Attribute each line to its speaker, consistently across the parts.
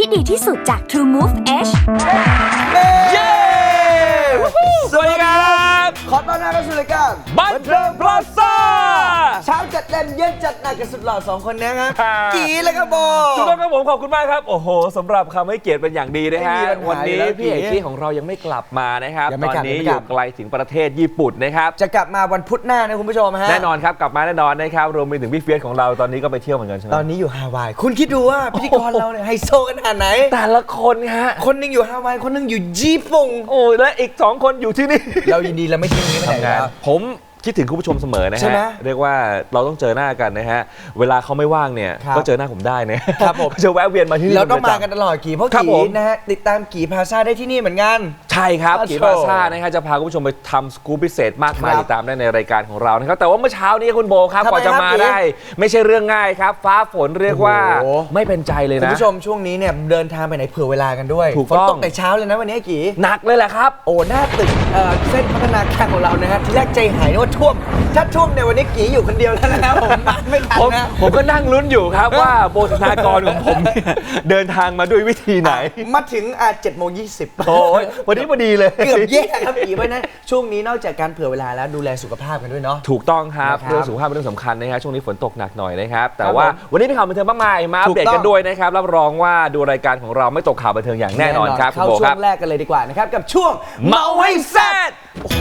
Speaker 1: ที่ดีที่สุดจาก True Move Edge
Speaker 2: เช้า
Speaker 3: จัดเต็มเย็นจัดหนักกับสุดหล่อสองคนนะครับ
Speaker 2: ครับ
Speaker 3: กีและก็โบ
Speaker 2: ทุกท่านครับผมขอบคุณมากครับ โอ้โหสำหรับคำให้เกียรติเป็นอย่างดีนะฮะ
Speaker 3: ไม่มีปัญหา
Speaker 2: วันนี้
Speaker 3: อยู่แล้ว
Speaker 2: พี่เอก
Speaker 3: พี่
Speaker 2: กี้ของเรายังไม่กลับมานะครับ
Speaker 3: ยัง
Speaker 2: ต
Speaker 3: ไม่
Speaker 2: อน
Speaker 3: กลับ
Speaker 2: นี้
Speaker 3: ยังไม่
Speaker 2: อก
Speaker 3: ลั
Speaker 2: ยู่
Speaker 3: บ
Speaker 2: ไกลถึงประเทศญี่ปุ่นนะครับ
Speaker 3: จะกลับมาวันพุธหน้านะคุณผู้ชมฮะ
Speaker 2: แน่นอนครับกลับมาแน่นอนนะครับรวมไปถึงพี่เฟียสของเราตอนนี้ก็ไปเที่ยวเหมือนกันใช่ไหม
Speaker 3: ตอนนี้อยู่ฮาวาย คุณคิดดูว่าพิธีกรเราเนี่ยไฮโซขนาดไหน
Speaker 2: แต่ละคนฮะ
Speaker 3: คนหนึงอยู่ฮาวาย คนหนึงอยู่ญี่ปุ่น
Speaker 2: โอ้ยและอีกสองคนอยู่ที่นี่
Speaker 3: เรายินดีเราไม่ทิ้งนี้ไปไหน
Speaker 2: ทำงาน
Speaker 3: แล้ว
Speaker 2: ผม คิดถึงคุณผู้ชมเสมอนะ
Speaker 3: ใช่
Speaker 2: ฮะ
Speaker 3: ไหม
Speaker 2: เรียกว่าเราต้องเจอหน้ากันนะฮะเวลาเขาไม่ว่างเนี่ย
Speaker 3: ครับ
Speaker 2: ก็เจอหน้าผมได้นะครับ
Speaker 3: ผม
Speaker 2: จะแวะเวียนมาที่นี่
Speaker 3: เราต้อง
Speaker 2: ป็
Speaker 3: มา
Speaker 2: ประจำ
Speaker 3: กันตลอดกี่เพราะ
Speaker 2: ครับ
Speaker 3: กี่
Speaker 2: ผม
Speaker 3: นะฮะติดตามกี่พาซาได้ที่นี่เหมือนกัน
Speaker 2: ใช่ครับ
Speaker 3: ครับ
Speaker 2: กีบาซ่านะฮะจะพาคุณผู้ชมไปทำสกู๊ปพิเศษมากมาย
Speaker 3: ครับ
Speaker 2: ติดตามได้ในรายการของเรานะครับแต่ว่าเมื่อเช้านี้คุณโบครับ
Speaker 3: ทำไม
Speaker 2: ก่อนจะ
Speaker 3: ครับ
Speaker 2: มา
Speaker 3: พี่
Speaker 2: ได้ ไม่ใช่เรื่องง่ายครับ ฟ้าฝนเรียกว่า
Speaker 3: โอ้โห
Speaker 2: ไม่เป็นใจเลย
Speaker 3: คุณ
Speaker 2: นะ
Speaker 3: ผู้ชมช่วงนี้เนี่ยเดินทางไปไหนเผื่อเวลากันด้วย
Speaker 2: ถูก
Speaker 3: ฝน
Speaker 2: ต้อง
Speaker 3: ตกแต่เช้าเลยนะวันนี้กี่
Speaker 2: หนักเลยแหละครับ
Speaker 3: โอ้หน้าตึกเอ่อเส้นพัฒนาการของเรานะฮะที่แรกใจหายนึกว่าท่วมถ้าท่วมในยวันนี้กีอยู่คนเดียวแล้วนะครับผมมาไม่ทัน
Speaker 2: ผม
Speaker 3: นะ
Speaker 2: ผมก็นั่งลุ้นอยู่ครับว่าโบสถากรของผมเนี่ยเดินทางมาด้วยวิธีไหน
Speaker 3: มาถึงอะเจ็ดโมงยี่สิบ
Speaker 2: โอ้ยวันนี้พอดีเลย
Speaker 3: เกือบแย่ครับกีไว้นะช่วงนี้นอกจากการเผื่อเวลาแล้วดูแลสุขภาพกันด้วยเนาะ
Speaker 2: ถูกต้องครับ
Speaker 3: นะครับ
Speaker 2: เรื่องสุขภาพเป็นเรื่องสำคัญนะฮะช่วงนี้ฝนตกหนักหน่อยนะครับแต่
Speaker 3: ครับ
Speaker 2: ว่า
Speaker 3: ผม
Speaker 2: วันนี้มีข่าวบันเทิงมากมายมาอัปเดต
Speaker 3: ถูกต้
Speaker 2: กั
Speaker 3: อนง
Speaker 2: ด้วยนะครับรับรองว่าดูรายการของเราไม่ตกข่าวบันเทิงอย่างแน่นอนครับคุณ
Speaker 3: เข้า
Speaker 2: โบ
Speaker 3: ช่
Speaker 2: ควรับ
Speaker 3: งแรกกันเลยดีกว่านะครับ กับช่วง
Speaker 2: เมาให้แซ่ด
Speaker 3: มา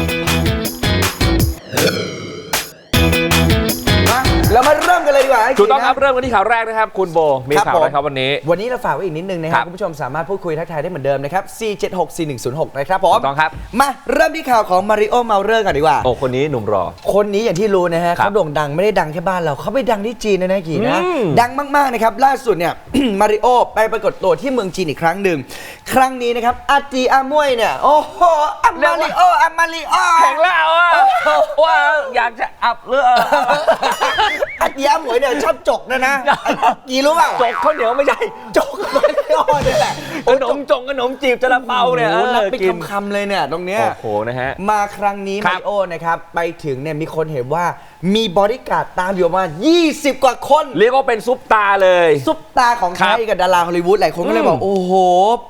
Speaker 2: ถูกต้องครับ
Speaker 3: นะ
Speaker 2: เริ่มกันที่ข่าวแรกนะครับ คุณโบมี
Speaker 3: ครับ
Speaker 2: ข่าว
Speaker 3: ผม
Speaker 2: อะไรครับวันนี้
Speaker 3: วันนี้เราฝากไว้อีกนิดนึงนะค
Speaker 2: ครั
Speaker 3: รับบคุณผู้ชมสามารถพูดคุยทักทายได้เหมือนเดิมนะครับ 4764106 นะครับผม
Speaker 2: ถูกต้องครับ
Speaker 3: มาเริ่มที่ข่าวของมาริโอเมาเรอร์กันดีกว่า
Speaker 2: โอ้คนนี้หนุ่มรอ
Speaker 3: คนนี้อย่างที่รู้นะฮะ
Speaker 2: ครับ
Speaker 3: เขาโด่งดังไม่ได้ดังแค่บ้านเราเขาไปดังที่จีนนะนะกี่นะ
Speaker 2: อืม
Speaker 3: ดังมากๆนะครับล่าสุดเนี่ยมาริโอไปปรากฏตัวที่เมืองจีนอีกครั้งหนึ่งครั้งนี้นะครับอาจีอามวยเนี่ยโอ้โหอามาริโออามาริโอ
Speaker 2: แข่งแล้วอะว่าอยากจะอับเรือ
Speaker 3: อาจีอามวยเนี่ยชอบจกนะนะกี่รู้เปล่า
Speaker 2: จกข้าวเหนียวไม่ใช่
Speaker 3: จกมาริโอเนี่ยแหละ
Speaker 2: ขนมจงขนมจีบจะละเปาเนี่ย
Speaker 3: โอ้โหรับเป็น
Speaker 2: กิน
Speaker 3: คำๆเลยเนี่ยตรงเนี้ย
Speaker 2: โอ้โหนะฮะ
Speaker 3: มาครั้งนี้
Speaker 2: ครั
Speaker 3: มา
Speaker 2: บ
Speaker 3: ริโอนะครับไปถึงเนี่ยมีคนเห็นว่ามีบริการดตามอยู่ประมาณ20 กว่าคน
Speaker 2: เรียกว่าเป็นซุปตาเลย
Speaker 3: ซุปตาของ
Speaker 2: ครั
Speaker 3: ไท
Speaker 2: บ
Speaker 3: ยกับดาราฮอลลีวูดหลายคนก็เลย
Speaker 2: อืม
Speaker 3: บอกโอ้โห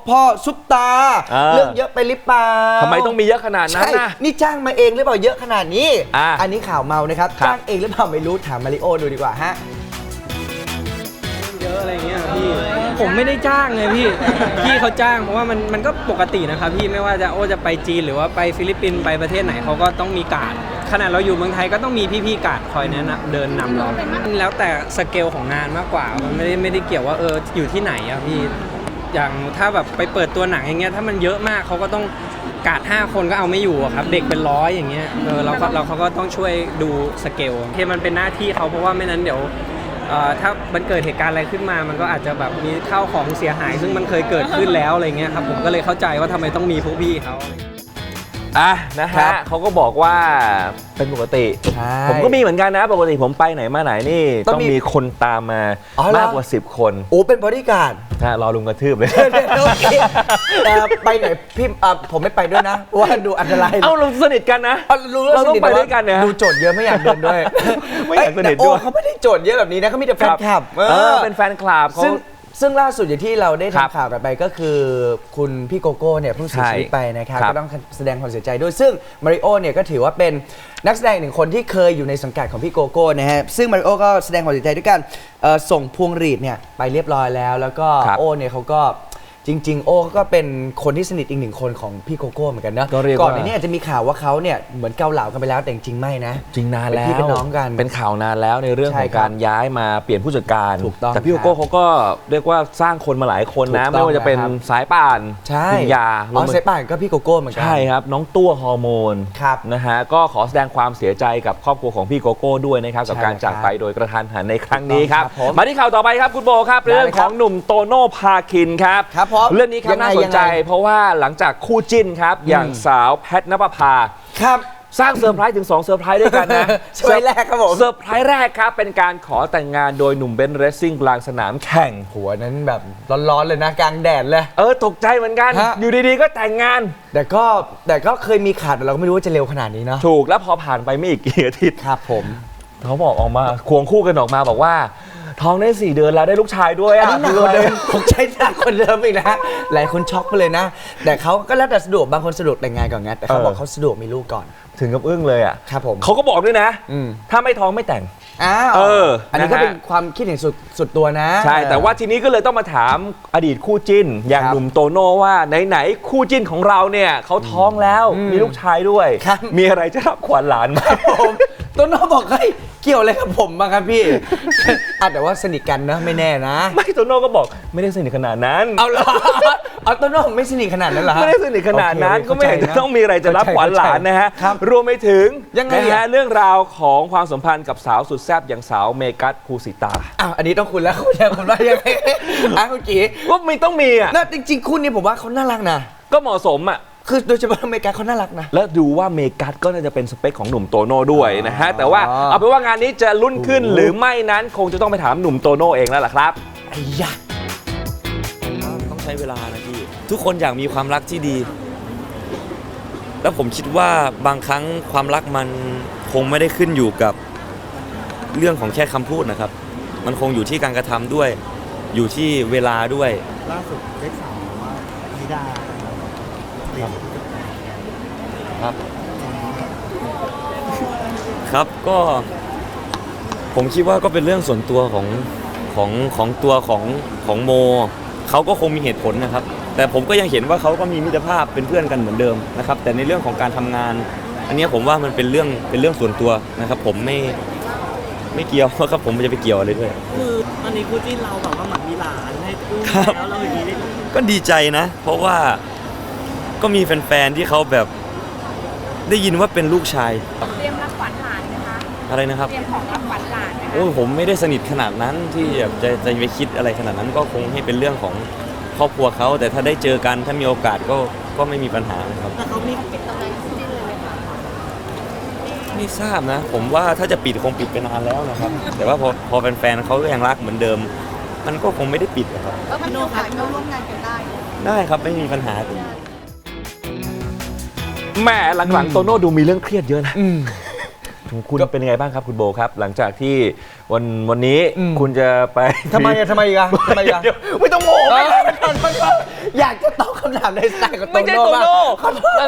Speaker 3: พ่อซุปตา
Speaker 2: อ่า
Speaker 3: เรื่องเยอะไปหรือเปล่า
Speaker 2: ทำไมต้องมีเยอะขนาดนั้น
Speaker 3: ใช่
Speaker 2: นะ
Speaker 3: นี่จ้างมาเองหรือเปล่าเยอะขนาดนี้
Speaker 2: อ่า
Speaker 3: นนี้ข่าวเมานะครับ
Speaker 2: ครับ
Speaker 3: จ้างเองหรือเปล่าไม่รู้ถามมาริโอดูดีกว่าฮะ
Speaker 4: เยอะอะไรเงี้ยครับพี่ผมไม่ได้จ้างเลยพี่พี่เขาจ้างเพราะว่ามันมันก็ปกตินะครับพี่ไม่ว่าจะโอจะไปจีนหรือว่าไปฟิลิปปินส์ไปประเทศไหนเขาก็ต้องมีการดขนาดเราอยู่เมืองไทยก็ต้องมีพี่ๆการดคอยแนะนำเดินนำเราแล้วแต่สเกลของงานมากกว่ามันไม่ได้ไม่ได้เกี่ยวว่าเอออยู่ที่ไหนอะพี่อย่างถ้าแบบไปเปิดตัวหนังอย่างเงี้ยถ้ามันเยอะมากเขาก็ต้องการดห้าคนก็เอาไม่อยู่อะครับ เด็กเป็นร้อยอย่างเงี้ยเออเราก็เราเขาก็ต้องช่วยดูสเกลที่มันเป็นหน้าที่เขาเพราะว่าไม่นั้นเดี๋ยว เอ่อถ้ามันเกิดเหตุการณ์อะไรขึ้นมา มันก็อาจจะแบบมีข้าวของเสียหาย ซึ่งมันเคยเกิดขึ้นแล้วอะไรเงี้ยครับผมก็เลยเข้าใจว่าทำไมต้องมีพวกพี่เขา
Speaker 2: อะนะ
Speaker 3: ครั
Speaker 2: ฮะ
Speaker 3: บ
Speaker 2: เขาก็บอกว่าเป็นปกติ
Speaker 3: ใช่
Speaker 2: ผมก็มีเหมือนกันนะ ปกติผมไปไหนมาไหนนี่
Speaker 3: ต้
Speaker 2: ต้
Speaker 3: อ
Speaker 2: องง
Speaker 3: มี
Speaker 2: มีคนตามมา
Speaker 3: อ๋อเหรอ
Speaker 2: มากกว่า 10 คน
Speaker 3: โอ้เป็นบริการด
Speaker 2: นะรอลุงกระทืบเลย
Speaker 3: โอเคเอ่อไปไหนพี่อะผมไม่ไปด้วยนะเพราะว่าดูอันตราย
Speaker 2: เอ้าเราสนิทกันนะ
Speaker 3: เอารู้แล้ว
Speaker 2: เราต้อง
Speaker 3: สท
Speaker 2: ไปด้วยกันเนี่ย
Speaker 3: ดูโจทย์เยอะไม่อยากเดินด้วย
Speaker 2: ไม่อยากสนิท
Speaker 3: แต่โอ้
Speaker 2: ด้วย
Speaker 3: เขาไม่ได้โจทย์เยอะแบบนี้นะเขามีแต่แฟนคลับ
Speaker 2: เออเป็นแฟนคลับเขา
Speaker 3: ซึ่ง ซึ่งล่าสุดอย่างที่เราได้
Speaker 2: ครับ
Speaker 3: ทำข่าวกันไปก็คือคุณพี่โกโก้เนี่ยเพิ่งเสีย
Speaker 2: ใช่
Speaker 3: ชีวิตไปนะครับ
Speaker 2: ครับ
Speaker 3: ก็ต้องแสดงความเสียใจด้วย ซึ่งมาริโอเนี่ยก็ถือว่าเป็นนักแสดงอีกหนึ่งคนที่เคยอยู่ในสังกัดของพี่โกโก้นะฮะซึ่งมาริโอก็แสดงความเสียใจด้วยการเอ่อส่งพวงหรีดเนี่ยไปเรียบร้อยแล้ว แล้วก็
Speaker 2: ครับ
Speaker 3: โอเนี่ยเขาก็ จริง ๆ โอก็เป็นคนที่สนิทอีกหนึ่งคนของพี่โกโก้เหมือนกันนะ
Speaker 2: ก็เรียกว่า
Speaker 3: ก่อนหน้านี้อาจจะมีข่าวว่าเขาเนี่ยเหมือนเกาเหลากันไปแล้วแต่จริงๆไม่นะ
Speaker 2: จริงนาน
Speaker 3: เป็น
Speaker 2: แล้ว
Speaker 3: พี่เป็นน้องกัน
Speaker 2: เป็นข่าวนานแล้วในเรื่อง
Speaker 3: ใช่
Speaker 2: ของ
Speaker 3: ครับ
Speaker 2: การย้ายมาเปลี่ยนผู้จัดการ
Speaker 3: ถูกต้อง
Speaker 2: แต่พี่โก
Speaker 3: ครั
Speaker 2: โก้
Speaker 3: บ
Speaker 2: เขาก็เรียกว่าสร้างคนมาหลายคนนะ
Speaker 3: ถูกต้อง
Speaker 2: ไม่ว่าจะเป็น
Speaker 3: นะครับ
Speaker 2: สายป่าน
Speaker 3: ใช่
Speaker 2: พิญญา
Speaker 3: อ๋อ
Speaker 2: รวม
Speaker 3: เซป่านก็พี่โกโก้เหมือนกั
Speaker 2: ใช่ครับ น้องตัวฮอร์โมน
Speaker 3: ครับ
Speaker 2: นะฮะก็ขอแสดงความเสียใจกับครอบครัวของพี่โกโก้ด้วยนะครับกับ
Speaker 3: ใช่
Speaker 2: การจาก
Speaker 3: ครับ
Speaker 2: ไปโดยกระทันหันในครั้งนี้ครับ
Speaker 3: ครับผม
Speaker 2: มาที่ข่าวต่อไปครับคุณโบครับ
Speaker 3: ได้เลย
Speaker 2: เรื่องของหนุ่มโตโน่พาคินครับ
Speaker 3: ครับผม
Speaker 2: เรื่องนี้ครับ
Speaker 3: ยังไง
Speaker 2: น่าสนใจ
Speaker 3: ยังไง
Speaker 2: เพราะว่าหลังจากคู่จิ้นครับ อย่างสาวแพทนปภา
Speaker 3: ครับ
Speaker 2: สร้างเซอร์ไพรส์ถึง 2 เซอร์ไพรส์ด้วยกันนะ
Speaker 3: เซอร์ไพรส์แรกครับผม
Speaker 2: เซอร์ไพรส์แรกครับ เป็นการขอแต่งงานโดยหนุ่มเบนซ์เรสซิ่งกลางสนามแข่ง
Speaker 3: หัวนั้นแบบร้อนๆเลยนะกลางแดดเลย
Speaker 2: เออ ตกใจเหมือนกัน
Speaker 3: ฮะ
Speaker 2: อยู่ดีๆ ก็แต่งงาน
Speaker 3: แต่ก็แต่ก็เคยมีขาดแต่เราก็ไม่รู้ว่าจะเร็วขนาดนี้เนาะ
Speaker 2: ถูกแล้วพอผ่านไปไม่อีกกี่อาทิตย์
Speaker 3: ครับผม
Speaker 2: เขาบอกออกมาควงคู่กันออกมาบอกว่า ท้องได้สี่เดือนแล้วได้ลูกชายด้วย
Speaker 3: อัน
Speaker 2: อะ
Speaker 3: นี้หนักกว่าเดิมผมใช้หนักกว่าเดิมอีกนะหลายคนช็อกไปเลยนะ แต่เขาก็แล้วแต่สะดวกบางคนสะดวกแต่งงานก่อนไงแต่เขาบอกเขาสะดวกมีลูกก่อน
Speaker 2: ถึงกับอึ้งเลยอะ
Speaker 3: ครับผม
Speaker 2: เขาก็บอกด้วยนะ
Speaker 3: อืม
Speaker 2: ถ้าไม่ท้องไม่แต่ง
Speaker 3: อ้าว
Speaker 2: เออ
Speaker 3: อันนี้ก็
Speaker 2: นะฮะ
Speaker 3: เป็นความคิดเห็นสุดสุดตัวนะ
Speaker 2: ใช่แต่ว่าทีนี้ก็เลยต้องมาถามอดีตคู่จิ้น อย่าง
Speaker 3: ครับ
Speaker 2: หนุ่มโตโน่ว่าไหนๆคู่จิ้นของเราเนี่ยเขาท้องแล้ว
Speaker 3: อืม
Speaker 2: มีลูกชายด้วย
Speaker 3: ครับ
Speaker 2: มีอะไรจะรับขวัญหลานไหม
Speaker 3: ผม ต้นน้อบอกเฮ้ยเกี่ยวอะไรกับผมบ้างครับพี่ อะแต่ว่าสนิทกันนะไม่แน่นะ
Speaker 2: ไม่โตโน่ก็บอกไม่ได้สนิทขนาดนั้น
Speaker 3: เอาเหรอเอาต้นน้อไม่สนิทขนาดนั้นเหรอฮะ
Speaker 2: ไม่ได้สนิทขนาดนั้น
Speaker 3: โอเค
Speaker 2: ก็ไม่เห็นจะ
Speaker 3: เข้าใจ
Speaker 2: ต้องมีอะไรจะรับขวัญหลานนะฮะ
Speaker 3: ครับ
Speaker 2: รวมไปถึง
Speaker 3: ยังไง
Speaker 2: นะ
Speaker 3: อะ
Speaker 2: ฮะเรื่องราวของความสัมพันธ์กับสาวสุดแซ่บอย่างสาวเมกัสภูสิตา
Speaker 3: อ้าวอันนี้ต้องคุณแล้วคุณแล้วคุณว่ายังไงอะคุณกี
Speaker 2: ว่าไม่ต้องมีอะ
Speaker 3: น่าจริงๆคู่นี้ผมว่าเขาน่ารักนะ
Speaker 2: ก็เหมาะสมอะ
Speaker 3: คือโดยเฉพาะอเมริกาเขาน่ารักนะ
Speaker 2: แล้วดูว่าเมกัสก็น่าจะเป็นสเปคของหนุ่มโตโน่ด้วยนะฮะ แต่ว่า
Speaker 3: อ๋อ
Speaker 2: เอาเป็นว่างานนี้จะลุ้นขึ้น
Speaker 3: โอ้โห
Speaker 2: หรือไม่นั้นคงจะต้องไปถามหนุ่มโตโน่เองแล้วล่ะครับ
Speaker 3: ไอ้ยะ
Speaker 5: ต้องใช้เวลานะพี่ ทุกคนอยากมีความรักที่ดี แล้วผมคิดว่าบางครั้งความรักมันคงไม่ได้ขึ้นอยู่กับเรื่องของแค่คำพูดนะครับ มันคงอยู่ที่การกระทำด้วย อยู่ที่เวลาด้วย
Speaker 6: ล่าสุดได้ข่าวมาว่านิดา เปลี่ยน
Speaker 5: ครับ ครับก็ผมคิดว่าก็เป็นเรื่องส่วนตัวของของของตัวของของโมเขาก็คงมีเหตุผลนะครับ แต่ผมก็ยังเห็นว่าเขาก็มีมิตรภาพเป็นเพื่อนกันเหมือนเดิมนะครับ แต่ในเรื่องของการทำงาน อันเนี้ยผมว่ามันเป็นเรื่องเป็นเรื่องส่วนตัวนะครับ ผมไม่ไม่เกี่ยวครับผมจะไปเกี่ยวอะไรด้วย
Speaker 6: คือตอนนี้คู่จิ้นเราแบบว่าเหมือนมีหลานให้ลูก
Speaker 5: ครับ
Speaker 6: แล้วเราอย่างนี้ได้
Speaker 5: ก็ดีใจนะ เพราะว่า ก็มีแฟนๆที่เขาแบบได้ยินว่าเป็นลูกชาย
Speaker 7: เตรียมรับขวัญหลานนะคะ
Speaker 5: อะไรนะครับ
Speaker 7: เตรียมของรับขวัญหลานนะคะ
Speaker 5: โอ้ยผมไม่ได้สนิทขนาดนั้นที่แบบจะจะไปคิดอะไรขนาดนั้นก็คงให้เป็นเรื่องของครอบครัวเขาแต่ถ้าได้เจอกันถ้ามีโอกาสก็ก็ไม่มีปัญหานะครับ
Speaker 6: แต่เขามี
Speaker 7: ปิดตำแหน่งคู่จิ้นเลยไหมคะ
Speaker 5: ไม่ทราบนะ ผมว่าถ้าจะปิดคงปิดไปนานแล้วนะครับ แต่ว่าพอพอแฟนๆเขาก็ยังรักเหมือนเดิม มันก็คงไม่ได้ปิดอะครับ
Speaker 7: ก็มีโอกาสก็ร่วมงานกันได้
Speaker 5: ได้ครับไม่มีปัญหา
Speaker 2: แหมหลังๆโตโน่ดูมีเรื่องเครียดเยอะนะ
Speaker 3: อืม
Speaker 2: ของคุณเป็นยังไงบ้างครับคุณโบครับ หลังจากที่วันวันนี้
Speaker 3: อืม
Speaker 2: คุณจะไป
Speaker 3: ทำไมอะทำไมอีกอะทำไมอีกอะ
Speaker 2: เดี๋ยวไม่ต้องโง่
Speaker 3: เอ
Speaker 2: ไม่
Speaker 3: อ
Speaker 2: ได้
Speaker 3: อยากจะตอบคำถามในสไตล์ของโต
Speaker 2: ไม่ใช่
Speaker 3: โน่
Speaker 2: โต
Speaker 3: บ้าง
Speaker 2: โน่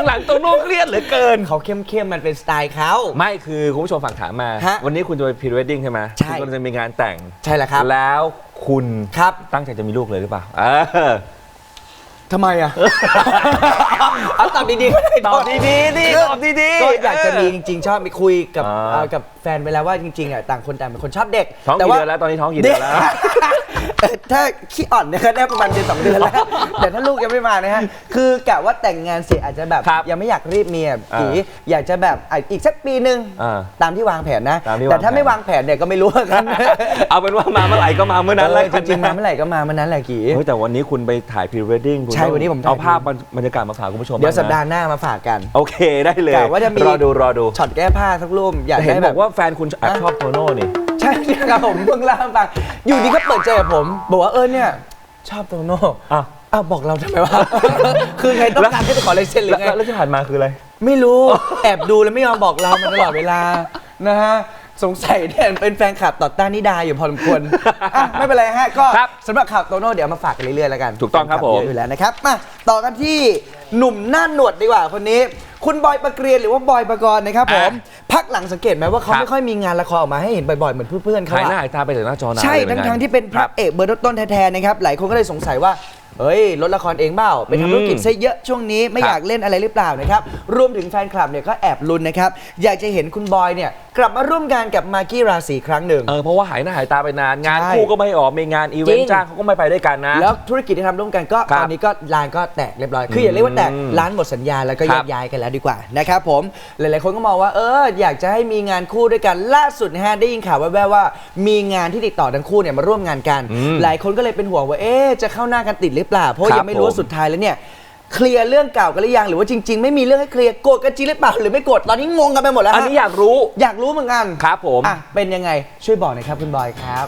Speaker 2: หลังๆโตโน่เครียดเหลือเกิน
Speaker 3: เขาเข้มๆมันเป็นสไตล์เขา
Speaker 2: ไม่คือคุณผู้ชมฝากถามมา
Speaker 3: ฮะ
Speaker 2: วันนี้คุณจะไปพรีเวดดิ้งใช่ไหม
Speaker 3: ใช่
Speaker 2: คุณกำลังจะมีงานแต่ง
Speaker 3: ใช่แล้วครับ
Speaker 2: แล้วคุณ
Speaker 3: ครับ
Speaker 2: ตั้งใจจะมีลูกเลยหรือเปล่าเออ
Speaker 3: ทำไมอะเอาตอบดีๆก็ได้
Speaker 2: ตอบดีๆดิ
Speaker 3: คือ
Speaker 2: ตอบดีๆ
Speaker 3: ก็อยากจะมีจริง ๆ ชอบไปคุยกับ
Speaker 2: อ่า
Speaker 3: เอ่อกับแฟนไปแล้วว่าจริงๆอะต่างคนต่างเป็นคนชอบเด็ก
Speaker 2: ท้อง
Speaker 3: แต่
Speaker 2: กี่
Speaker 3: ว่า
Speaker 2: เดือนแล้วตอนนี้ท้องกี่เดือนแล้ว
Speaker 3: เอ่อถ้าขี้อ่อนเนี่ยก็ได้ประมาณเดือนสองเดือนแล้ว แต่ถ้าลูกยังไม่มานะฮะ คือกะว่าแต่งงานเสร็จอาจจะแบบ
Speaker 2: ครับ
Speaker 3: ยังไม่อยากรีบมีอะ
Speaker 2: อ่า
Speaker 3: กีอยากจะแบบอะอีกสักปีหนึ่ง
Speaker 2: อ่า
Speaker 3: ตามที่วางแผนนะ
Speaker 2: ตามที่
Speaker 3: แต่ถ้าวา
Speaker 2: งแผน
Speaker 3: ไม่วางแผนเนี่ยก็ไม่รู้กัน
Speaker 2: เอาเป็นว่ามาเมื่อไหร่ก็มาเมื่อนั้นแล้ว
Speaker 3: เออจริงๆมาเมื่อไหร่ก็มาเมื่อนั้นแหละกี
Speaker 2: เฮ้ยแต่วันนี้คุณไปถ่ายพรีเวดดิ้งคุณ
Speaker 3: ใช่
Speaker 2: ต้อง
Speaker 3: วันนี้ผมถ่าย
Speaker 2: เอาภาพบรรยากาศมาฝากคุณผู้ชม
Speaker 3: เดี๋ยว
Speaker 2: บ้งนะ
Speaker 3: สัปดาห์หน้ามาฝากกัน
Speaker 2: โอเคได้เลย
Speaker 3: กะว่าจะมี
Speaker 2: รอดูรอดู
Speaker 3: ช็อตแก้ผ้าสักรูปอยาก
Speaker 2: แต่เห็น
Speaker 3: ได้
Speaker 2: บ
Speaker 3: แบ
Speaker 2: อบกว่าแฟนคุณแอบชอบโตโน่นี่
Speaker 3: ใช่ครับผมเพิ่งเล่าให้ฟังอยู่ดีก็เปิดใจกับผม บอกว่าเออเนี่ยชอบโตโน่
Speaker 2: อ้าว
Speaker 3: อ้าวบอกเราทำไมวะ คือไงต้องการให้ไปขอลายเซ็นหรื
Speaker 2: แล้ว
Speaker 3: อไง
Speaker 2: แล้วที่ผ่านมาคืออะไร
Speaker 3: ไม่รู้ แอบดูแล้วไม่ยอมบอกเรามาตลอดเวลานะฮะ สงสัยเนี่ยเป็นแฟนคลับต่อต้านนิดาอยู่พอสมควรอะไม่เป็นไรฮะก็
Speaker 2: ครับ
Speaker 3: สำหรับข่าวโตโน่เดี๋ยวมาฝากกันเรื่อยๆแล้วกัน
Speaker 2: ถูกต้องครับ
Speaker 3: แฟนลั
Speaker 2: ผม
Speaker 3: เยอะอยู่แล้วนะครับมาต่อกันที่หนุ่มหน้าหนวดดีกว่าคนนี้ คุณบอยประเกรียนหรือว่าบอยประกรณ์นะครับผมพักหลังสังเกตไหมว่าเขา
Speaker 2: ครับ
Speaker 3: ไม่ค่อยมีงานละครออกมาให้เห็นบ่อยๆเหมือนเพื่อนๆเขา
Speaker 2: หายห
Speaker 3: อะ
Speaker 2: น้าหายตาไปจากหน้าจอนาน
Speaker 3: ใช่
Speaker 2: เลยเหมื
Speaker 3: ทั้
Speaker 2: องนกัน
Speaker 3: ทที่เป็นพ
Speaker 2: ค
Speaker 3: ระ
Speaker 2: บ
Speaker 3: เอกเบอร์ต้นๆแท้ๆนะครับ หลายคนก็เลยสงสัยว่า เฮ้ยลดละครเองเปล่าไป
Speaker 2: อืม
Speaker 3: ทำธุรกิจซะเยอะช่วงนี้ไม่
Speaker 2: ครับ
Speaker 3: อยากเล่นอะไรหรือเปล่านะครับ รวมถึงแฟนคลับเนี่ยก็แอบลุ้นนะครับ อยากจะเห็นคุณบอยเนี่ย กลับมาร่วมงานกับมากกี้ราศีครั้งหนึ่ง
Speaker 2: เออเพราะว่าหายหน้าหายตาไปนานงาน
Speaker 3: ใช่
Speaker 2: คู่ก็ไม่ออกมีงานอีเวน
Speaker 3: จริ
Speaker 2: ต์
Speaker 3: ง
Speaker 2: จ้างเขาก็ไม่ไปด้วยกันนะ
Speaker 3: แล้วธุรกิจที่ทำร่วมกันก็
Speaker 2: ครับ
Speaker 3: ตอนนี้ก็ร้านก็แตกเรียบร้อย คืออย่าเรียกว่าแตก
Speaker 2: อืม
Speaker 3: ร้านหมดสัญญาแล้วก็
Speaker 2: ค
Speaker 3: แย
Speaker 2: รับ
Speaker 3: กย้ายกันแล้วดีกว่านะครับผม หลายๆคนก็มองว่าเอออยากจะให้มีงานคู่ด้วยกันล่าสุดนะฮะได้ยินข่าวแว่วๆว่า มีงานที่ติดต่อทั้งคู่เนี่ยมาร่วมงานกัน
Speaker 2: อืม
Speaker 3: หลายคนก็เลยเป็นห่วงว่าเอ๊ะจะเข้าหน้ากันติดหรือเปล่า เพราะว่า
Speaker 2: ครับ
Speaker 3: ยังไม่รู้ว่า
Speaker 2: ผม
Speaker 3: สุดท้ายแล้วเนี่ย เคลียร์เรื่องเก่ากันหรือยังหรือว่าจริง ๆ ไม่มีเรื่องให้เคลียร์โกรธกันจริงหรือเปล่าหรือไม่โกรธตอนนี้งงกันไปหมดแล้ว
Speaker 2: อัน
Speaker 3: ฮะ
Speaker 2: นี้อยากรู้
Speaker 3: อยากรู้เหมือนกัน
Speaker 2: ครับผม
Speaker 3: อะเป็นยังไงช่วยบอกหน่อยครับคุณบอยครับ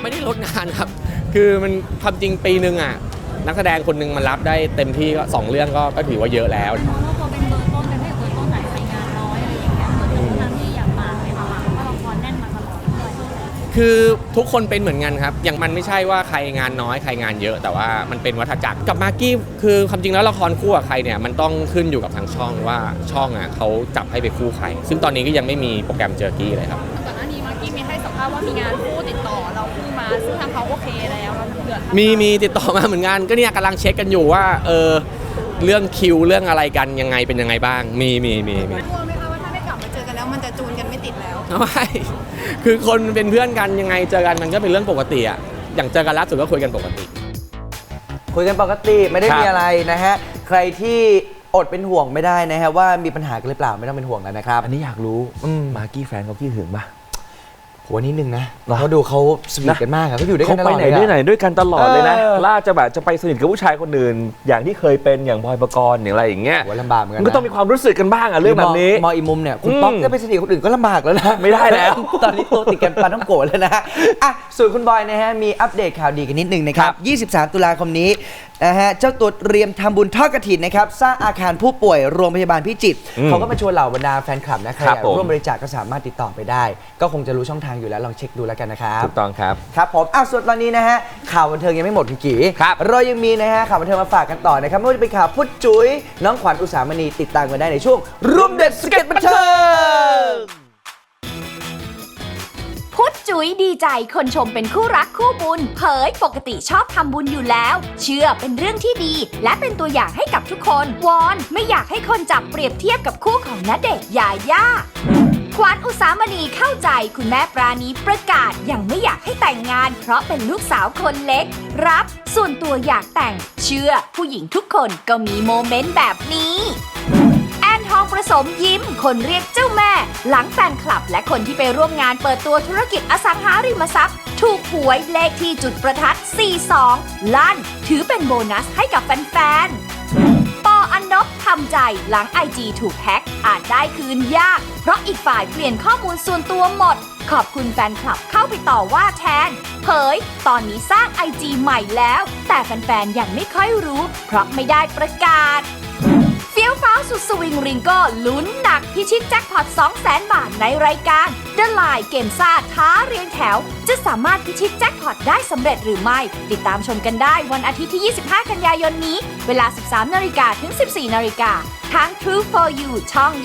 Speaker 8: ไม่ได้ลดงานครับ คือมันความจริงปีหนึ่งอะ นักแสดงคนหนึ่งมันรับได้เต็มที่ก็สองเรื่องก็ก็ถือว่าเยอะแล้ว
Speaker 7: เพราะว่าพอเป็นเบอร์ต้นเป็นพระเอกเบอร์ คือ
Speaker 8: ทุกคนเป็นเหมือนกันครับ อย่างมันไม่ใช่ว่าใครงานน้อยใครงานเยอะ แต่ว่ามันเป็นวัฏจักรกับมากกี้คือความจริงแล้วละครคู่กับใครเนี่ยมันต้องขึ้นอยู่กับทางช่องว่าช่องอะเขาจับให้ไปคู่ใคร ซึ่งตอนนี้ก็ยังไม่มีโปรแกรมเจอกี้เลยครับ
Speaker 7: ก่อนหน้านี้มากกี้มีให้สัมภาษณ์ว่ามีงานคู่ติดต่อเราคู่มาซึ่งทางเขาโอเคแล้วเราเดือด
Speaker 8: มีมีติดต่อมาเหมือนกันก็เนี่ยกำลังเช็คกันอยู่ว่าเออเรื่องคิวเรื่องอะไรกันยังไงเป็นยังไงบ้าง มีมีมีมี
Speaker 7: กลัวไหม ดแล้ว ไม่
Speaker 8: คือคนเป็นเพื่อนกันยังไงเจอกันมันก็เป็นเรื่องปกติอะอย่างเจอกันล่าสุดก็คุยกันปกติ
Speaker 3: คุยกันปกติไม่ได้
Speaker 2: ครับ
Speaker 3: มีอะไรนะฮะ ใครที่อดเป็นห่วงไม่ได้นะฮะว่ามีปัญหากันหรือเปล่าไม่ต้องเป็นห่วงแล้วนะครับ
Speaker 2: อันนี้อยากรู้
Speaker 3: อืม
Speaker 2: มากกี้แฟนเขาขี้หึงป่ะ
Speaker 3: หั วนิดนึงนะ
Speaker 2: เหรอ
Speaker 3: เขาดูเขาสวีทกันมากอะเขาอยู่ด้วยกั
Speaker 2: เขา
Speaker 3: นต
Speaker 2: ไป
Speaker 3: ลอด
Speaker 2: ไหน
Speaker 3: เลยอะ
Speaker 2: ด้วยไหนด้วยกันตลอดเลยนะ
Speaker 3: เออ
Speaker 2: ล่าจะแบบจะไปสนิทกับผู้ชายคนอื่น อย่างที่เคยเป็นอย่างบอยปกรณ์อย่างอะไรอย่างเงี้ย
Speaker 3: โหลำบากเหมือนกั
Speaker 2: มันนก็ต้องมีความรู้สึกกันบ้างอะเรื่องแบบนี้
Speaker 3: มองอีกมุมเนี่ยคุณ
Speaker 2: อืม
Speaker 3: ป๊อกจะไปสนิทกับคนอื่นก็ลำบากแล้วนะ
Speaker 2: ไม่ได้แล้ว
Speaker 3: ตอนนี้ตัวติดกันปาต้องโกรธแล้วนะฮะอะส่วนคุณบอยนะฮะมีอัปเดตข่าวดีกันนิดนึงนะครับ 23 ตุลาคมนี้ นะฮะเจ้าตัวเตรียมทำบุญทอดกระถินนะครับสร้างอาคารผู้ป่วยโรงพยาบาลพิจิตร
Speaker 2: อืม
Speaker 3: เขาก็มาชวนเหล่าบรรดาแฟนคลับนะใคร
Speaker 2: ครับ
Speaker 3: อยาก
Speaker 2: ผม
Speaker 3: ร่วมบริจาคก็สามารถติดต่อไปได้ ก็คงจะรู้ช่องทางอยู่แล้วลองเช็คดูแล้วกันนะครับ
Speaker 2: ถูกต้องครับ
Speaker 3: ครับผมอ้าวส่วนตอนนี้นะฮะข่าวบันเทิงยังไม่หมดคุณกี
Speaker 2: ครับ
Speaker 3: เรายังมีนะฮะข่าวบันเทิงมาฝากกันต่อนะครับไม่ว่าจะเป็นข่าวพุทธจุ๋ยน้องขวัญอุสามณีติดตามกันได้ในช่วงร่วมเด็ดสเก็ตบันเทิง
Speaker 1: พุทธจุ๋ยดีใจคนชมเป็นคู่รักคู่บุญ เผยปกติชอบทำบุญอยู่แล้ว เชื่อเป็นเรื่องที่ดี และเป็นตัวอย่างให้กับทุกคน วอนไม่อยากให้คนจับเปรียบเทียบกับคู่ของณเดชน์ยาย่าขวัญอุสามณีเข้าใจคุณแม่ปราณีประกาศยังไม่อยากให้แต่งงาน เพราะเป็นลูกสาวคนเล็ก รับ ส่วนตัวอยากแต่ง เชื่อผู้หญิงทุกคนก็มีโมเมนต์แบบนี้ ทองประสมยิ้ม คนเรียกเจ้าแม่ หลังแฟนคลับ และคนที่ไปร่วมงานเปิดตัวธุรกิจอสังหาริมทรัพย์ ถูกหวยเลขที่จุดประทัด 42 ลั่น ถือเป็นโบนัสให้กับแฟนๆ ปออันนบทำใจหลังไอจีถูกแฮ็กอาจได้คืนยาก เพราะอีกฝ่ายเปลี่ยนข้อมูลส่วนตัวหมด ขอบคุณแฟนคลับเข้าไปต่อว่าแทนเผย ตอนนี้สร้างไอจีใหม่แล้ว แต่แฟนๆยังไม่ค่อยรู้ เพราะไม่ได้ประกาศ เฟี้ยวฟ้าวสุดสวิงริงโก็ลุ้นหนักพิชิตแจ็คพอต200,000 บาทในรายการ The Line เกมซ่าท้าเรียงแถว จะสามารถพิชิตแจ็คพอตได้สำเร็จหรือไม่ ติดตามชมกันได้วันอาทิตย์ที่ 25 กันยายนนี้ เวลา 13นาฬิกาถึง 14นาฬิกาทาง True for You ช่อง 24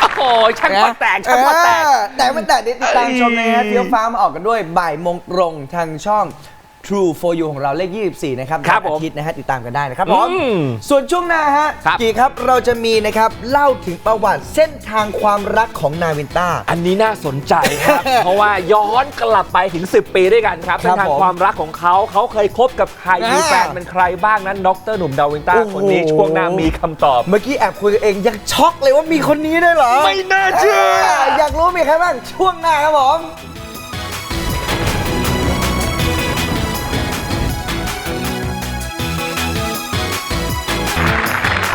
Speaker 2: โอ้โหช่างพอแตกช่างพอแตก
Speaker 3: เออแต่ไม่แต่เดี๋ยวติดตามชมนะฮะเฟี้ยวฟ้ามาออกกันด้วยบ่ายโมงตรงทางช่อง True for You ของเราเลข 24 นะครับ
Speaker 2: ครับ
Speaker 3: วันอาทิตย์นะฮะติดตามกันได้นะครับผม
Speaker 2: อืม
Speaker 3: ส่วนช่วงหน้าฮะ
Speaker 2: ครับ
Speaker 3: กี่ครับเราจะมีนะครับเล่าถึงประวัติเส้นทางความรักของนาวินต้า
Speaker 2: อันนี้น่าสนใจครับ เพราะว่าย้อนกลับไปถึง 10 ปีด้วยกันครับ
Speaker 3: ครั
Speaker 2: เส้
Speaker 3: บ
Speaker 2: นทาง
Speaker 3: ผม
Speaker 2: ความรักของเขา เขาเคยคบกับใคร
Speaker 3: อ่ามี
Speaker 2: มีแฟนเป็นใครบ้างนั้นดรหนุ่มดาวินต้า
Speaker 3: โอ้โห
Speaker 2: คนนี้ช่วงหน้ามีคำตอบ
Speaker 3: เมื่อกี้แอบคุยกันเองยังช็อกเลยว่ามีคนนี้ด้วยเหรอ
Speaker 2: ไม่น่าเชื่อ
Speaker 3: อยากรู้มีใครบ้างช่วงหน้าครับผม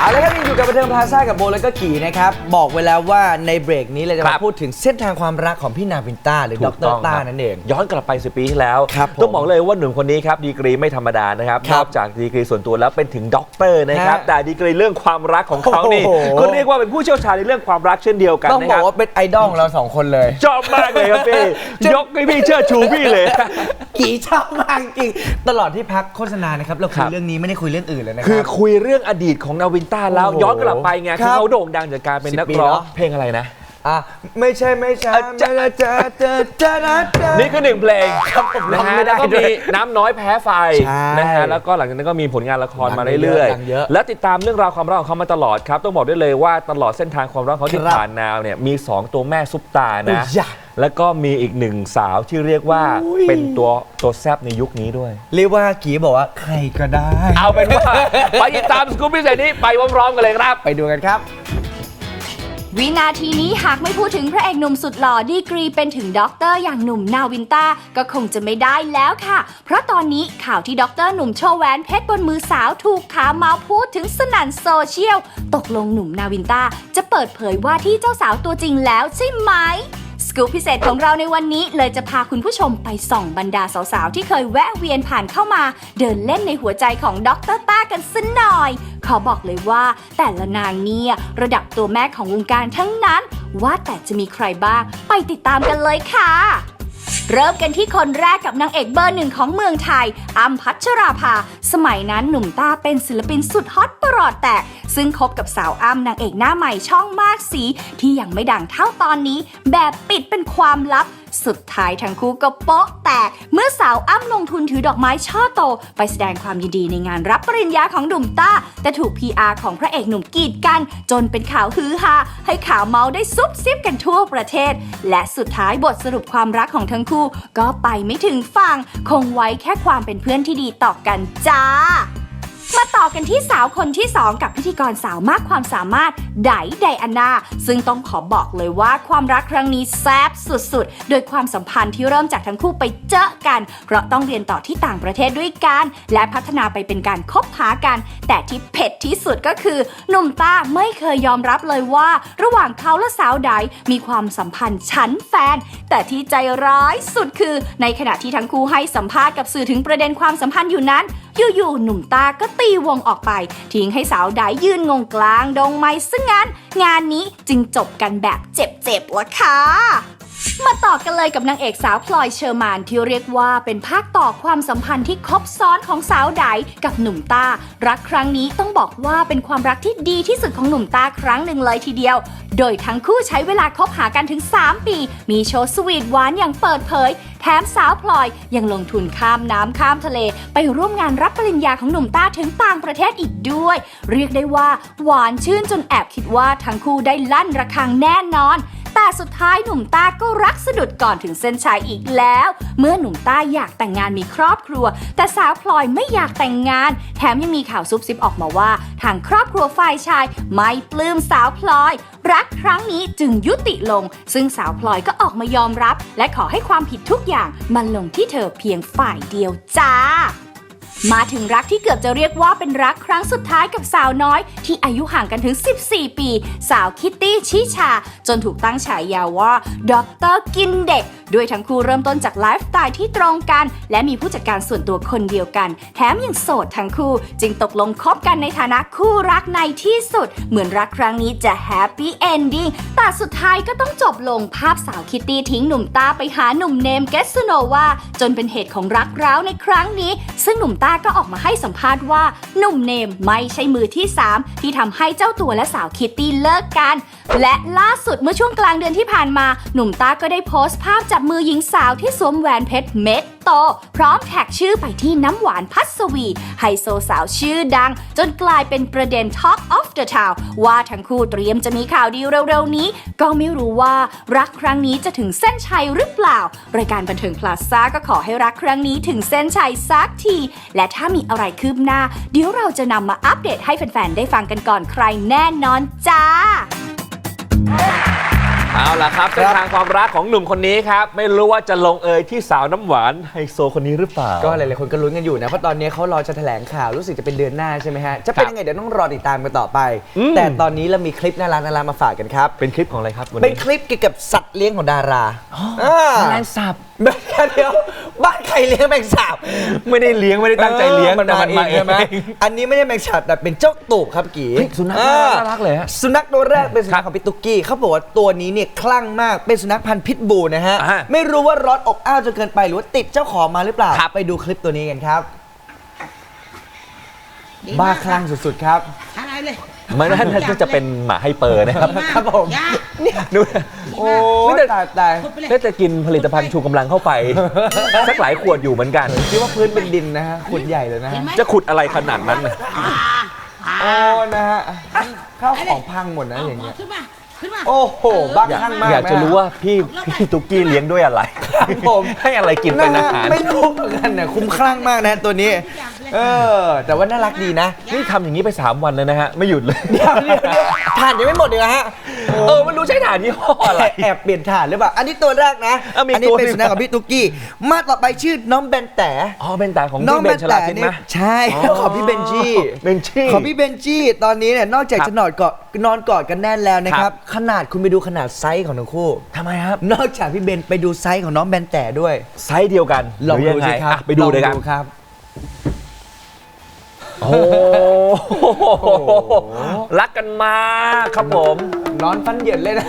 Speaker 3: เอาละครับยังอยู่ กับบันเทิงพลาซ่ากับโบและก็กี่นะครับ บอกไว้แล้วว่าในเบรกนี้เราจะ
Speaker 2: ครั
Speaker 3: มา
Speaker 2: บ
Speaker 3: พูดถึงเส้นทางความรักของพี่นาวินต้าหรือด
Speaker 2: ถูก
Speaker 3: ร
Speaker 2: ต้อง
Speaker 3: ต้า
Speaker 2: ครับ
Speaker 3: นั่นเอง
Speaker 2: ย้อนกลับไป10ปีที่แล้ว
Speaker 3: ครับผม
Speaker 2: ต้องบอกเลยว่าหนุ่มคนนี้ครับดีกรีไม่ธรรมดานะครับ
Speaker 3: ครั
Speaker 2: น
Speaker 3: บ
Speaker 2: อกจากดีกรีส่วนตัวแล้วเป็นถึงด็อกเตอร์นะครับ
Speaker 3: ฮะ
Speaker 2: แต่ดีกรีเรื่องความรักของเขานี่
Speaker 3: โอ้โห
Speaker 2: ก็เรียกว่าเป็นผู้เชี่ยวชาญในเรื่องความรักเช่นเดียวกัน
Speaker 3: ต้อง
Speaker 2: นะ
Speaker 3: บ
Speaker 2: ค
Speaker 3: อก
Speaker 2: รับ
Speaker 3: ว่าเป็นไอดอลของเราสองคนเลย
Speaker 2: ชอบมากเลยครับพี่
Speaker 3: จะ
Speaker 2: ยกให้พี่เชิดชูพี่เลย
Speaker 3: กี่ชอบมากจริง ตลอดที่พักโฆษณานะครับ เราคุ
Speaker 2: ครั
Speaker 3: ย
Speaker 2: บ
Speaker 3: เรื่องนี้ไม่ได้คุยเรื่องอื่นเลยนะค
Speaker 2: คือ
Speaker 3: รับ
Speaker 2: คุยเรื่องอดีตของนาวินต้าแล้ว
Speaker 3: โอ้โห
Speaker 2: ย้อนกลับไปไง
Speaker 3: ครั
Speaker 2: คือบเขาโด่งดังจากการเป็น
Speaker 3: สิบ
Speaker 2: นัก
Speaker 3: ปี
Speaker 2: ร้อง
Speaker 3: เนอะ
Speaker 2: เพลงอะไรนะ
Speaker 3: อะไม่ใช่ไม่ใช่
Speaker 2: อะจะ
Speaker 3: ไม่ใช่จะจะจะจะ
Speaker 2: นี่คือหนึ่งเพลง
Speaker 3: ครับผม
Speaker 2: นะฮะ
Speaker 3: ร้องไม่ได้
Speaker 2: แล้วก็
Speaker 3: ด้
Speaker 2: มี
Speaker 3: วย
Speaker 2: น้ำน้อยแพ้ไฟ
Speaker 3: ใช่
Speaker 2: นะฮะแล้วก็หลังจากนั้นก็มีผลงานละครมา
Speaker 3: ดังเยอะ
Speaker 2: เรื่อย
Speaker 3: ดังเยอะ
Speaker 2: ๆและติดตามเรื่องราวความรักของเขามาตลอดครับ ต้องบอกได้เลยว่าตลอดเส้นทางความรักของเขาที่
Speaker 3: ครับ
Speaker 2: ผ่านมาเนี่ยมี 2 ตัวแม่ซุปตา
Speaker 3: อุ๊
Speaker 2: นะ
Speaker 3: ยยะ
Speaker 2: แล้วก็มีอีกหนึ่งสาวที่เรียกว่า
Speaker 3: อุ้ย
Speaker 2: เป็นตัวตัวแซบในยุคนี้ด้วย
Speaker 3: เรียกว่ากี่บอกว่าใครก็ได้
Speaker 2: เอาเป็นว่า ไปติดตามสกู๊ปพิเศษนี้ ไปพร้อมๆกันเลยครับ
Speaker 3: ไปดูกันครับ
Speaker 1: วินาทีนี้หากไม่พูดถึงพระเอกหนุ่มสุดหล่อดีกรีเป็นถึงด็อกเตอร์อย่างหนุ่มนาวินต้าก็คงจะไม่ได้แล้วค่ะ เพราะตอนนี้ข่าวที่ด็อกเตอร์หนุ่มโชว์แหวนเพชรบนมือสาวถูกขาเมาส์พูดถึงสนั่นโซเชียล ตกลงหนุ่มนาวินต้าจะเปิดเผยว่าที่เจ้าสาวตัวจริงแล้วใช่ไหมส กู๊ปพิเศษของเราในวันนี้เลยจะพาคุณผู้ชมไปส่องบรรดาสาวๆ ที่เคยแวะเวียนผ่านเข้ามา เดินเล่นในหัวใจของด็อกเตอร์ต้ากันสักหน่อย ขอบอกเลยว่าแต่ละนางเนี่ยระดับตัวแม่ของวงการทั้งนั้น ว่าแต่จะมีใครบ้าง ไปติดตามกันเลยค่ะ เริ่มกันที่คนแรกกับนางเอกเบอร์หนึ่งของเมืองไทยอ้มพัชราภา สมัยนั้นหนุ่มต้าเป็นศิลปินสุดฮอตประหลอดแตก ซึ่งคบกับสาวอ้มนางเอกหน้าใหม่ช่องมากสี ที่ยังไม่ดังเท่าตอนนี้ แบบปิดเป็นความลับสุดท้ายทั้งคู่ก็โป๊ะแตกเมื่อสาวอ้ำลงทุนถือดอกไม้ช่อโต ไปแสดงความยินดีในงานรับปริญญาของหนุ่มต้า แต่ถูก PR ของพระเอกหนุ่มกีดกัน จนเป็นข่าวฮือฮาให้ข่าวเมาได้ซุบซิบกันทั่วประเทศ และสุดท้ายบทสรุปความรักของทั้งคู่ ก็ไปไม่ถึงฝั่งคงไว้แค่ความเป็นเพื่อนที่ดีต่อกันจ้า มาต่อกันที่สาวคนที่ 2 กับพิธีกรสาวมากความสามารถไดไดอาน่าซึ่งต้องขอบอกเลยว่าความรักครั้งนี้แซ่บสุดๆ โดยความสัมพันธ์ที่เริ่มจากทั้งคู่ไปเจอกัน เพราะต้องเรียนต่อที่ต่างประเทศด้วยกัน และพัฒนาไปเป็นการคบหากัน แต่ที่เผ็ดที่สุดก็คือหนุ่มต้าไม่เคยยอมรับเลยว่า ระหว่างเขาและสาวไดมีความสัมพันธ์ชั้นแฟน แต่ที่ใจร้ายสุดคือ ในขณะที่ทั้งคู่ให้สัมภาษณ์กับสื่อถึงประเด็นความสัมพันธ์อยู่นั้น อยู่ๆหนุ่มตาก็ตีวงออกไป ทิ้งให้สาวไดยืนงงกลางดงไม้ซึ่งงาน งานนี้จึงจบกันแบบเจ็บๆละค่ะ มาต่อกันเลยกับนางเอกสาวพลอยเชอร์มานที่เรียกว่าเป็นภาคต่อความสัมพันธ์ที่ครบซ้อนของสาวไดกับหนุ่มตารักครั้งนี้ต้องบอกว่าเป็นความรักที่ดีที่สุดของหนุ่มตาครั้งหนึ่งเลยทีเดียว โดยทั้งคู่ใช้เวลาคบหากันถึง 3 ปี มีโชว์สวีทหวานอย่างเปิดเผย แถมสาวพลอยยังลงทุนข้ามน้ำข้ามทะเล ไปร่วมงานรับปริญญาของหนุ่มต้าถึงต่างประเทศอีกด้วย เรียกได้ว่าหวานชื่นจนแอบคิดว่าทั้งคู่ได้ลั่นระฆังแน่นอน แต่สุดท้ายหนุ่มต้าก็รักสะดุดก่อนถึงเส้นชัยอีกแล้ว เมื่อหนุ่มต้าอยากแต่งงานมีครอบครัว แต่สาวพลอยไม่อยากแต่งงาน แถมยังมีข่าวซุบซิบออกมาว่า ทางครอบครัวฝ่ายชาย ไม่ปลื้มสาวพลอย รักครั้งนี้จึงยุติลง ซึ่งสาวพลอยก็ออกมายอมรับ และขอให้ความผิดทุกอย่างมันลงที่เธอเพียงฝ่ายเดียวจ้า มาถึงรักที่เกือบจะเรียกว่าเป็นรักครั้งสุดท้ายกับสาวน้อย ที่อายุห่างกันถึง 14 ปี สาวคิตตี้ชิชา จนถูกตั้งฉายาว่าด็อกเตอร์กินเด็ก ด้วยทั้งคู่เริ่มต้นจากไลฟ์สไตล์ที่ตรงกัน และมีผู้จัดการส่วนตัวคนเดียวกัน แถมยังโสดทั้งคู่ จึงตกลงคบกันในฐานะคู่รักในที่สุด เหมือนรักครั้งนี้จะแฮปปี้เอนดิ้งแต่สุดท้ายก็ต้องจบลงภาพสาวคิตตี้ทิ้งหนุ่มตาไปหาหนุ่มเนมเกสโนวาจนเป็นเหตุของรักร้าวในครั้งนี้ ซึ่งหนุ่มตาก็ออกมาให้สัมภาษณ์ว่า หนุ่มเนมไม่ใช่มือที่ 3 ที่ทำให้เจ้าตัวและสาวคิตตี้เลิกกัน และล่าสุดเมื่อช่วงกลางเดือนที่ผ่านมา หนุ่มต้าก็ได้โพสต์ภาพจับมือหญิงสาวที่สวมแหวนเพชรเม็ดโต พร้อมแท็กชื่อไปที่น้ำหวานพัสวีไฮโซสาวชื่อดัง จนกลายเป็นประเด็น Talk of the Town ว่าทั้งคู่เตรียมจะมีข่าวดีเร็วๆนี้ ก็ไม่รู้ว่ารักครั้งนี้จะถึงเส้นชัยหรือเปล่า รายการบันเทิงพลาซ่าก็ขอให้รักครั้งนี้ถึงเส้นชัยสักทีและถ้ามีอะไรคืบหน้า เดี๋ยวเราจะนำมาอัปเดตให้แฟน ๆ ได้ฟังกันก่อนใครแน่นอนจ้า
Speaker 2: เอาล่ะครับเส้นทางความรักของหนุ่มคนนี้ครับ ไม่รู้ว่าจะลงเอยที่สาวน้ำหวานไฮโซคนนี้หรือเปล่า
Speaker 3: ก็หลายๆคนก็ลุ้นกันอยู่นะ เพราะตอนนี้เขารอจะแถลงข่าวรู้สึกจะเป็นเดือนหน้าใช่ไหมฮะ จะเป็นยังไงเดี๋ยวต้องรอติดตามกันต่อไป
Speaker 2: อืม
Speaker 3: แต่ตอนนี้เรามีคลิปน่ารักน่ารักมาฝากกันครับ
Speaker 2: เป็นคลิปของอะไรครับวัน
Speaker 3: เป็น
Speaker 2: นี้
Speaker 3: คลิปเกี่ยวกับสัตว์เลี้ยงของดาราอ่า
Speaker 2: แมลงสาบ
Speaker 3: แมง เดียวบ้านใครเลี้ยงแมงสาบ
Speaker 2: ไม่ได้เลี้ยงไม่ได้ตั้งใจเลี้ยง
Speaker 3: ออมัน
Speaker 2: แต่
Speaker 3: มา
Speaker 2: มัน
Speaker 3: เอ
Speaker 2: มางเอ
Speaker 3: ใช่ไหม
Speaker 2: ง
Speaker 3: อันนี้ไม่ได้แมงสาบแต่เป็นเจ้าตูบครับกี
Speaker 2: เฮ้ยสุนัข
Speaker 3: อ่
Speaker 2: น่ารักเลยฮะ
Speaker 3: สุนัขตัวแรกเป็นสุนั
Speaker 2: ครั
Speaker 3: ข
Speaker 2: บ
Speaker 3: ของพี่ตุ๊กกี้เขาบอกว่าตัวนี้เนี่ยคลั่งมากเป็นสุนัขพันธุ์พิษบูนะฮะ
Speaker 2: อ่า
Speaker 3: ไม่รู้ว่าร้อนอกอ้าวจนเกินไปหรือว่าติดเจ้าของมาหรือเปล่า
Speaker 2: ครับ
Speaker 3: ไปดูคลิปตัวนี้กันครับ บ้าคลั่งสุดๆครับ
Speaker 6: อะไรเลย
Speaker 2: มันน่าจะเป็นหมาไฮเปอร์นะครับ
Speaker 3: ครับผม
Speaker 6: ยา
Speaker 2: ดู
Speaker 3: โอ้
Speaker 2: ไม่
Speaker 3: ย
Speaker 2: แต่
Speaker 3: ตายตาย
Speaker 6: ทุบไปเลย
Speaker 2: น่าจะกินผลิตภัณฑ์ชูกำลังเข้าไป สักหลายขวดอยู่เหมือนกัน
Speaker 3: คิดว่าพื้นเป็นดินนะฮะขุดใหญ่เลยนะ
Speaker 6: เห็
Speaker 3: ฮะ
Speaker 6: นไหม
Speaker 2: จะขุดอะไรขนาดนั้นน่ะ
Speaker 6: อ่าอ่า
Speaker 3: โอ้นะฮะข้าวของพังหมดนะอย่างเงี้ย
Speaker 6: ขึ้นมา ขึ้นมา
Speaker 3: โอ้โห บ้า
Speaker 2: อยาก
Speaker 3: คลั่งมาก
Speaker 2: อยากจะรู้ว่าพี่พี่ตุ๊กกี้เลี้ยงด้วยอะไร
Speaker 3: ครับผม
Speaker 2: ให้อะไรกินเป็นอาหาร
Speaker 3: ไม่รู้เหมือนกันนะคุ้มคลั่งมากนะตัวนี้ เออ แต่ว่าน่ารักดีนะ
Speaker 2: นี่ทำอย่างนี้ไป 3 วันแล้วนะฮะ ไม่หยุดเลย
Speaker 3: เดี๋ยวเดี๋ยวเดี๋ยวถ่านยังไม่หมดเลยนะฮะ
Speaker 2: เออไม่รู้ใช้ถ่านยี่ห้ออะไร
Speaker 3: แอบเปลี่ยนถ่านหรือเปล่า อันนี้ตัวแรกนะ
Speaker 2: อะมี
Speaker 3: อันี้
Speaker 2: ตัว
Speaker 3: เป็น
Speaker 2: หนึ่ง
Speaker 3: สุนัขของพี่ตุ๊กกี้ มาต่อไปชื่อน้องเบนแต่
Speaker 2: อ๋อเป็นตาของ
Speaker 3: น้อง
Speaker 2: พี่เบ
Speaker 3: เบ
Speaker 2: น
Speaker 3: น
Speaker 2: ชลา
Speaker 3: แต่
Speaker 2: ทิศไห
Speaker 3: เนี่
Speaker 2: ม
Speaker 3: ยใช่
Speaker 2: อ๋อ
Speaker 3: ของพี่เบนจี้
Speaker 2: เบนจี้
Speaker 3: ของพี่เบนจี้ตอนนี้เนี่ยนอกจาก
Speaker 2: ครับ
Speaker 3: จะนอนกอดนอนกอดกันแน่นแล้วนะค
Speaker 2: ครั
Speaker 3: รับ
Speaker 2: บ
Speaker 3: ขนาดคุณไปดูขนาดไซส์ของทั้งคู่
Speaker 2: ทำไมครับ
Speaker 3: นอกจากพี่เบนไปดูไซส์ของน้องเบนแต่ด้วย
Speaker 2: ไซส์เดียวกัน
Speaker 3: ลอง
Speaker 2: หรืยั
Speaker 3: ดู
Speaker 2: ไง
Speaker 3: สิครับ
Speaker 2: อะไปดูเลยครับ
Speaker 3: ลองครับ
Speaker 2: โอ้โหรักกันมากครับผม
Speaker 3: นอนฟันเหยินเลยนะ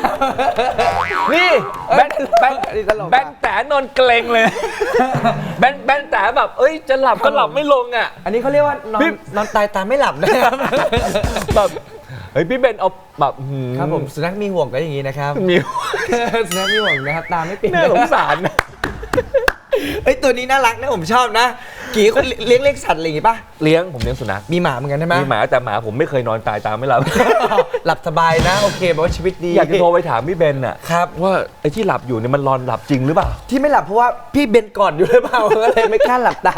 Speaker 2: นี่แบนแบน
Speaker 3: อันนี้ตลกอะ
Speaker 2: แบนแต่นอนเกรงเลย แบนแบนแต่แบบเอ้ยจะหลับก็หลับไม่ลงอะ
Speaker 3: อันนี้เขาเรียกว่านอน
Speaker 2: พี่
Speaker 3: นอนตายตาไม่หลับนะครับ
Speaker 2: แบบเฮ้ยพี่เบนเอาแบบหื
Speaker 3: ครับผมสุนัขมีห่วงก็อย่างนี้นะครับ
Speaker 2: มี
Speaker 3: สุนัขมีห่วงนะครับตาไม่ปิด
Speaker 2: น่าสงสารนะ
Speaker 3: เอ้ยตัวนี้น่ารักนะผมชอบนะกี่คนเลี้ยงเลี้ยงสัตว์อะไรอย่างงี้ป่ะ
Speaker 2: เลี้ยงผมเลี้ยงสุนัข
Speaker 3: มีหมาเหมือนกันใช่ไหม
Speaker 2: มีหมาแต่หมาผมไม่เคยนอนตายตามไม่หลับ
Speaker 3: หลับสบายนะโอเคแปลว่าชีวิตดี
Speaker 2: อยากจะโทรไปถามพี่เบนอะ
Speaker 3: ครับ
Speaker 2: ว่าไอ้ที่หลับอยู่เนี่ยมันนอนหลับจริงหรือเปล่า
Speaker 3: ที่ไม่หลับเพราะว่าพี่เบนก่อนอยู่หรือเปล่าก็เลยไม่กล้าหลับตา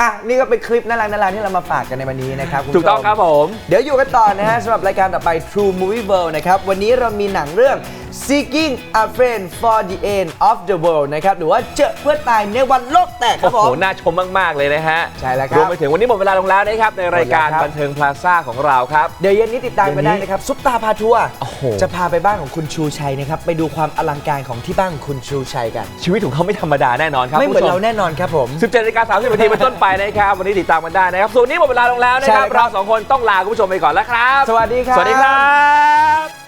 Speaker 3: อะนี่ก็เป็นคลิปน่ารักน่ารักที่เรามาฝากกันในวันนี้นะครับณผู้ชม
Speaker 2: ถูกต้องครับผม
Speaker 3: เดี๋ยวอยู่กันต่อนะฮะสำหรับรายการต่อไป True Movie World นะครับวันนี้เรามีหนังเรื่อง Seeking a Friend for the End of the World นะครับหรือว่าเจอเพื่อตายในวันโลกแตกครั
Speaker 2: โอ้
Speaker 3: บผ
Speaker 2: โห
Speaker 3: ม
Speaker 2: น่าชมมาก ๆ เลยนะฮะ
Speaker 3: ใช่แล้วครับ
Speaker 2: รวมไปถึงวันนี้หมดเวลาลงแล้วนะครับ ในรายการ
Speaker 3: หมดแล้วครับ
Speaker 2: บันเทิงพลาซ่าของเราครับ
Speaker 3: เดี๋ยวเย็นนี้ติดตามกันได้นะครับ ซุปตาพาทัวร์
Speaker 2: โอ้โห
Speaker 3: จะพาไปบ้านของคุณชูชัยนะครับ ไปดูความอลังการของที่บ้านของคุณชูชัยกัน
Speaker 2: ชีวิตของเขาไม่ธรรมดาแน่นอนครับ
Speaker 3: ไม่เหมือน
Speaker 2: คุณ
Speaker 3: เรา
Speaker 2: ผู้ช
Speaker 3: แน่นอนครับผม
Speaker 2: 17นาฬิกา30นาทีเป็นต้นไปนะครับ วันนี้ติดตามกันได้นะครับ ส่วนนี้หมดเวลาลงแล้วนะครับ
Speaker 3: ใช่แล้วครับ
Speaker 2: เราสองคนต้องลาคุณผู้ชมไปก่อนแล้วครับ
Speaker 3: สวัสดีครับ
Speaker 2: สวัสดีครับ